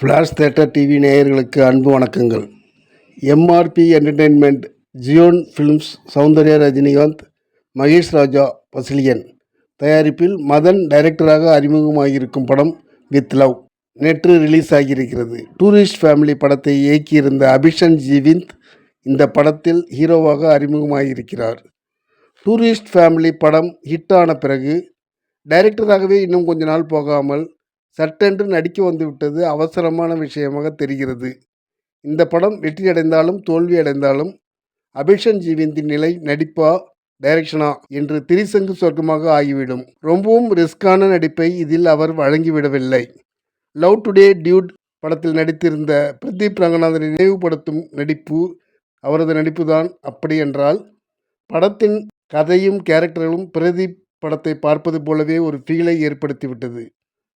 Flash theatre TV நேயர்களுக்கு அன்பு வணக்கங்கள். MRP entertainment Zion Films Soundarya Rajinikanth Mahesh Raja Pasilian. தயாரிப்பில் மதன் டைரக்டராக அறிமுகமாகியிருக்கும் படம் வித் லவ். நேற்று ரிலீஸ் ஆகியிருக்கிறது. டூரிஸ்ட் ஃபேமிலி படத்தை இயக்கியிருந்த அபிஷன் ஜீவிந்த் இந்த படத்தில் ஹீரோவாக அறிமுகமாகியிருக்கிறார். டூரிஸ்ட் ஃபேமிலி படம் ஹிட்டான பிறகு டைரக்டராகவே இன்னும் கொஞ்ச நாள் போகாமல் சட்டென்று நடிக்க வந்துவிட்டது அவசரமான விஷயமாக தெரிகிறது. இந்த படம் வெற்றியடைந்தாலும் தோல்வியடைந்தாலும் அபிஷன் ஜீவிந்தின் நிலை நடிப்பா டைரக்ஷனா என்று திரிசங்கு சொர்க்கமாக ஆகிவிடும். ரொம்பவும் ரிஸ்கான நடிப்பை இதில் அவர் வழங்கிவிடவில்லை. லவ் டுடே டியூட் படத்தில் நடித்திருந்த பிரதீப் ரங்கநாதனை நினைவுபடுத்தும் நடிப்பு அவரது நடிப்புதான் அப்படி என்றால் படத்தின் கதையும் கேரக்டர்களும் பிரதீப் படத்தை பார்ப்பது போலவே ஒரு ஃபீலை ஏற்படுத்திவிட்டது.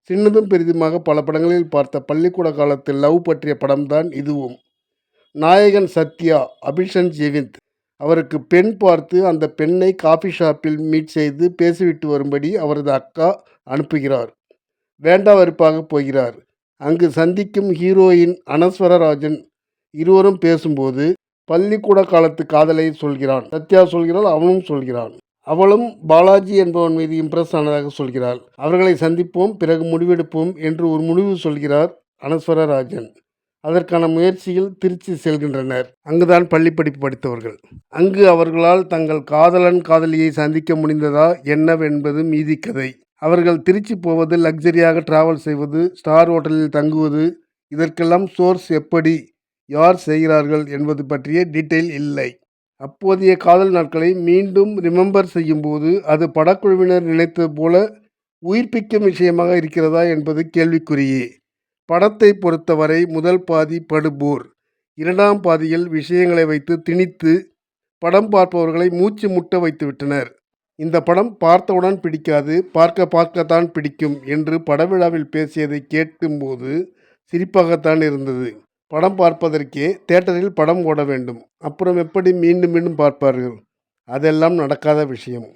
சின்னதும் பெரிதுமாக பல படங்களில் பார்த்த பள்ளிக்கூட காலத்தில் லவ் பற்றிய படம்தான் இதுவும். நாயகன் சத்யா அபிஷன் ஜெவிந்த் அவருக்கு பெண் பார்த்து அந்த பெண்ணை காஃபி ஷாப்பில் மீட் செய்து பேசிவிட்டு வரும்படி அவரது அக்கா அனுப்புகிறார். வேண்டா வெறுப்பாக போகிறார். அங்கு சந்திக்கும் ஹீரோயின் அனஸ்வரராஜன் இருவரும் பேசும்போது பள்ளிக்கூட காலத்து காதலை சொல்கிறான். சத்யா சொல்கிறாள் அவனும் சொல்கிறான். அவளும் பாலாஜி என்பவன் மீது இம்ப்ரெஸ் ஆனதாக சொல்கிறாள். அவர்களை சந்திப்போம் பிறகு முடிவெடுப்போம் என்று ஒரு முடிவு சொல்கிறார் அனஸ்வரராஜன். அதற்கான முயற்சியில் திருச்சி செல்கின்றனர். அங்குதான் பள்ளி படிப்பு படித்தவர்கள். அங்கு அவர்களால் தங்கள் காதலன் காதலியை சந்திக்க முடிந்ததா என்னவென்பது மீதி கதை. அவர்கள் திருச்சி போவது லக்ஸரியாக டிராவல் செய்வது ஸ்டார் ஹோட்டலில் தங்குவது இதற்கெல்லாம் சோர்ஸ் எப்படி யார் செய்கிறார்கள் என்பது பற்றிய டீட்டெயில் இல்லை. அப்போதைய காதல் நாட்களை மீண்டும் ரிமெம்பர் செய்யும்போது அது படக்குழுவினர் நினைத்தது போல உயிர்ப்பிக்கும் விஷயமாக இருக்கிறதா என்பது கேள்விக்குறியே. படத்தை பொறுத்தவரை முதல் பாதி படுபோர் இரண்டாம் பாதியில் விஷயங்களை வைத்து திணித்து படம் பார்ப்பவர்களை மூச்சு முட்ட வைத்துவிட்டனர் இந்த படம் பார்த்தவுடன் பிடிக்காது பார்க்க பார்க்கத்தான் பிடிக்கும் என்று படவிழாவில் பேசியதை கேட்கும்போது சிரிப்பாகத்தான் இருந்தது. படம் பார்ப்பதற்கே தேட்டரில் படம் ஓட வேண்டும். அப்புறம் எப்படி மீண்டும் மீண்டும் பார்ப்பார்கள்? அதெல்லாம் நடக்காத விஷயம்.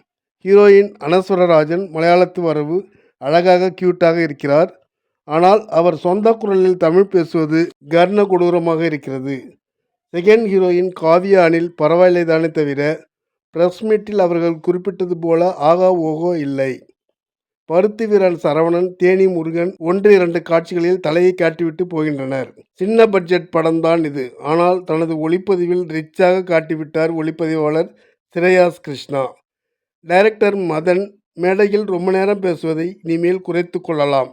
ஹீரோயின் அனஸ்வரராஜன் மலையாளத்து வரவு அழகாக க்யூட்டாக இருக்கிறார். ஆனால் அவர் சொந்த குரலில் தமிழ் பேசுவது கர்ண கொடூரமாக இருக்கிறது. செகண்ட் ஹீரோயின் காவியா அணில் பரவாயில்லை தானே தவிர ப்ரெஸ் மீட்டில் அவர்கள் குறிப்பிட்டது போல ஆகா ஓகோ இல்லை. பருத்தி வீரன் சரவணன் தேனி முருகன் ஒன்று இரண்டு காட்சிகளில் தலையை காட்டிவிட்டு போகின்றனர். சின்ன பட்ஜெட் படம்தான் இது. ஆனால் தனது ஒளிப்பதிவில் ரிச்சாக காட்டிவிட்டார் ஒளிப்பதிவாளர் சிரேயாஸ் கிருஷ்ணா. டைரக்டர் மதன் மேடையில் ரொம்ப நேரம் பேசுவதை இனிமேல் குறைத்து கொள்ளலாம்.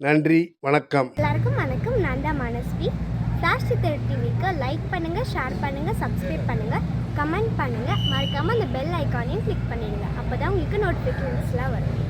நன்றி வணக்கம். எல்லாருக்கும் வணக்கம். நான் தான் மனஸ்வி. ஃப்ளாஷ் டிவிக்கு லைக் பண்ணுங்க ஷேர் பண்ணுங்க சப்ஸ்கிரைப் பண்ணுங்க கமெண்ட் பண்ணுங்க. மறக்காம அந்த பெல் ஐக்கானையும் கிளிக் பண்ணிடுங்க. அப்போதான் உங்களுக்கு நோட்டிஃபிகேஷன்ஸ்லாம் வரும்.